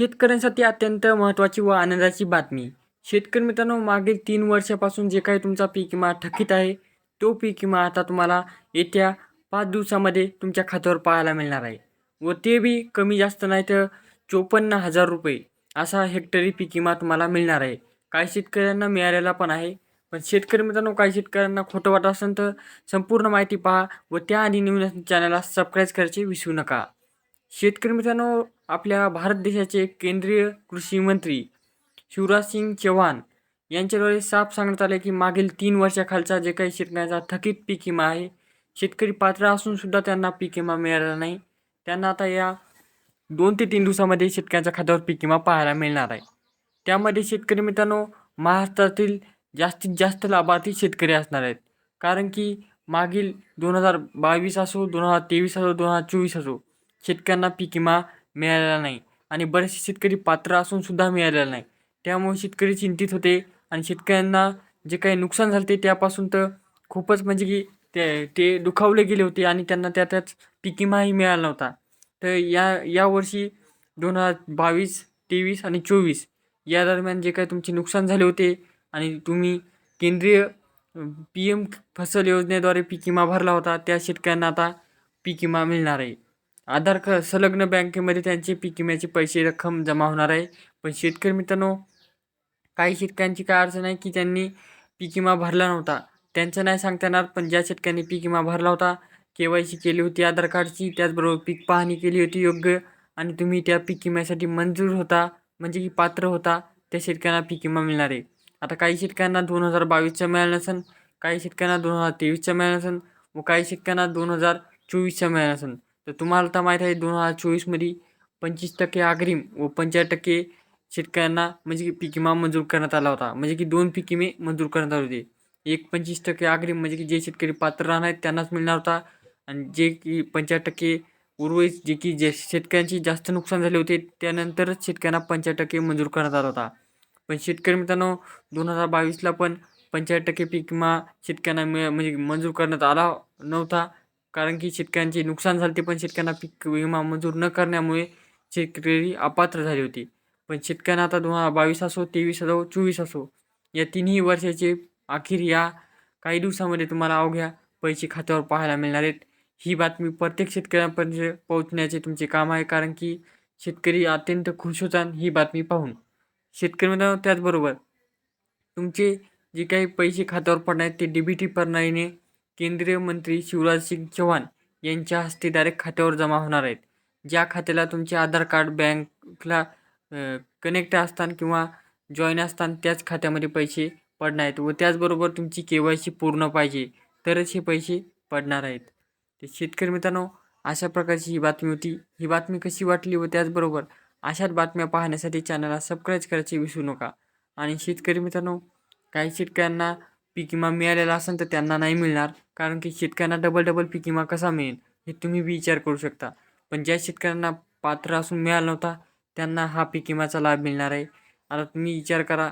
शेतकऱ्यांसाठी अत्यंत महत्त्वाची व आनंदाची बातमी. शेतकरी मित्रांनो मागील तीन वर्षापासून जे काही तुमचा पीक विमा थकीत आहे तो पीक विमा आता तुम्हाला येत्या पाच दिवसामध्ये तुमच्या खात्यावर पाहायला मिळणार आहे. व ते बी कमी जास्त नाही तर चोपन्न हजार रुपये असा हेक्टरी पीक विमा तुम्हाला मिळणार आहे. काही शेतकऱ्यांना मिळालेला पण आहे. पण शेतकरी मित्रांनो काही शेतकऱ्यांना खोटं वाटत असेल तर संपूर्ण माहिती पहा व त्याआधी नवीन चॅनलला सबस्क्राईब करायचे विसरू नका. शेतकरी मित्रांनो आपल्या भारत देशाचे केंद्रीय कृषी मंत्री शिवराज सिंग चौहान यांच्याद्वारे साफ सांगण्यात आले की मागील तीन वर्षाखालचा जे काही शेतकऱ्याचा थकीत पीक विमा आहे शेतकरी पात्र असून सुद्धा त्यांना पीक विमा मिळाला नाही. त्यांना आता या दोन ते तीन दिवसामध्ये शेतकऱ्यांच्या खात्यावर पीक विमा पाहायला मिळणार आहे. त्यामध्ये शेतकरी मित्रांनो महाराष्ट्रातील जास्तीत जास्त लाभार्थी शेतकरी असणार आहेत. कारण की मागील दोन हजार बावीस असो दोन हजार तेवीस असो दोन हजार चोवीस असो शेतकऱ्यांना पीक विमा मिळालेला नाही आणि बरेचसे शेतकरी पात्र असून सुद्धा मिळालेला नाही. त्यामुळे शेतकरी चिंतित होते आणि शेतकऱ्यांना जे काही नुकसान झाले ते त्यापासून तर खूपच म्हणजे की ते ते दुखावले गेले होते आणि त्यांना त्या त्याच पीक विमाही मिळाला नव्हता. तर या यावर्षी दोन हजार बावीस तेवीस आणि चोवीस या दरम्यान जे काही तुमचे नुकसान झाले होते आणि तुम्ही केंद्रीय पी एम फसल योजनेद्वारे पीक विमा भरला होता त्या शेतकऱ्यांना आता पीक विमा मिळणार आहे. आधार क संलग्न बँकेमध्ये त्यांचे पीक विम्याचे पैसे रक्कम जमा होणार आहे. पण शेतकरी मित्रांनो काही शेतकऱ्यांची काय अडचण आहे की त्यांनी पीक विमा भरला नव्हता. त्यांचं नाही सांगता येणार पण ज्या शेतकऱ्यांनी पीक विमा भरला होता के वाय सी केली होती आधार कार्डची त्याचबरोबर पीक पाहणी केली होती योग्य आणि तुम्ही त्या पीक विम्यासाठी मंजूर होता म्हणजे की पात्र होता त्या शेतकऱ्यांना पीक विमा मिळणार आहे. आता काही शेतकऱ्यांना दोन हजार बावीसचा मिळाला नसेल काही शेतकऱ्यांना दोन हजार तेवीसचा मिळाला नसेल व काही शेतकऱ्यांना दोन हजार चोवीसचा मिळाला नसेल तर तुम्हाला तर माहीत आहे दोन हजार चोवीसमध्ये पंचवीस टक्के अग्रिम व पंचाळीस टक्के शेतकऱ्यांना म्हणजे की पीक विमा मंजूर करण्यात आला होता. म्हणजे की दोन पीक विमे मंजूर करण्यात आले होते. एक पंचवीस टक्के अग्रिम म्हणजे की जे शेतकरी पात्र राहणार आहेत त्यांनाच मिळणार होता. आणि जे की पंचाळीस टक्के उर्वरित जे की जे शेतकऱ्यांची जास्त नुकसान झाले होते त्यानंतरच शेतकऱ्यांना पंचाळीस टक्के मंजूर करण्यात आला होता. पण शेतकरी मित्रांनो दोन हजार बावीसला पण पंचाळीस टक्के पीक विमा शेतकऱ्यांना मिळ म्हणजे मंजूर करण्यात आला नव्हता. कारण की शेतकऱ्यांचे नुकसान झाले ते पण शेतकऱ्यांना पीक विमा मंजूर न करण्यामुळे शेतकरी अपात्र झाले होते. पण शेतकऱ्यांना आता दोन हजार बावीस असो तेवीस असो चोवीस असो या तिन्ही वर्षाचे अखेर या काही दिवसामध्ये तुम्हाला अवघ्या पैसे खात्यावर पाहायला मिळणार आहेत. ही बातमी प्रत्येक शेतकऱ्यांपर्यंत पोहोचण्याचे तुमचे काम आहे कारण की शेतकरी अत्यंत खुश होतात ही बातमी पाहून. शेतकरी मित्रांनो त्याचबरोबर तुमचे जे काही पैसे खात्यावर पडणार आहेत ते डी बी टी प्रणालीने केंद्रीय मंत्री शिवराज सिंग चौहान यांच्या हस्ते डायरेक्ट खात्यावर जमा होणार आहेत. ज्या खात्याला तुमचे आधार कार्ड बँकला कनेक्ट असताना किंवा जॉईन असताना त्याच खात्यामध्ये पैसे पडणार आहेत व त्याचबरोबर तुमची के वाय सी पूर्ण पाहिजे तरच हे पैसे पडणार आहेत. तर शेतकरी मित्रांनो अशा प्रकारची ही बातमी होती. ही बातमी कशी वाटली व त्याचबरोबर अशाच बातम्या पाहण्यासाठी चॅनलला सबस्क्राईब करायचे विसरू नका. आणि शेतकरी मित्रांनो काही शेतकऱ्यांना पीक विमा मिळालेला असेल तर त्यांना नाही मिळणार कारण की शेतकऱ्यांना डबल डबल पीक विमा कसा मिळेल हे तुम्ही बी विचार करू शकता. पण ज्या शेतकऱ्यांना पात्र असून मिळाला नव्हता त्यांना हा पीक विमाचा लाभ मिळणार आहे. आता तुम्ही विचार करा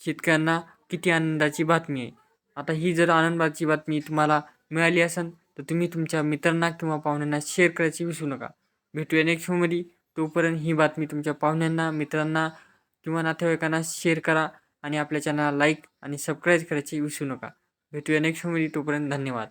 शेतकऱ्यांना किती आनंदाची बातमी आहे. आता ही जर आनंदाची बातमी तुम्हाला मिळाली असेल तर तुम्ही तुमच्या मित्रांना किंवा पाहुण्यांना शेअर करायची विसरू नका. भेटूया नेक्स्ट शोमध्ये तोपर्यंत ही बातमी तुमच्या पाहुण्यांना मित्रांना किंवा नातेवाईकांना शेअर करा आणि आपल्या चॅनलला लाईक आणि सबस्क्राईब करायची विसरू नका. भेटूया नेक्स्ट शोमध्ये तोपर्यंत धन्यवाद.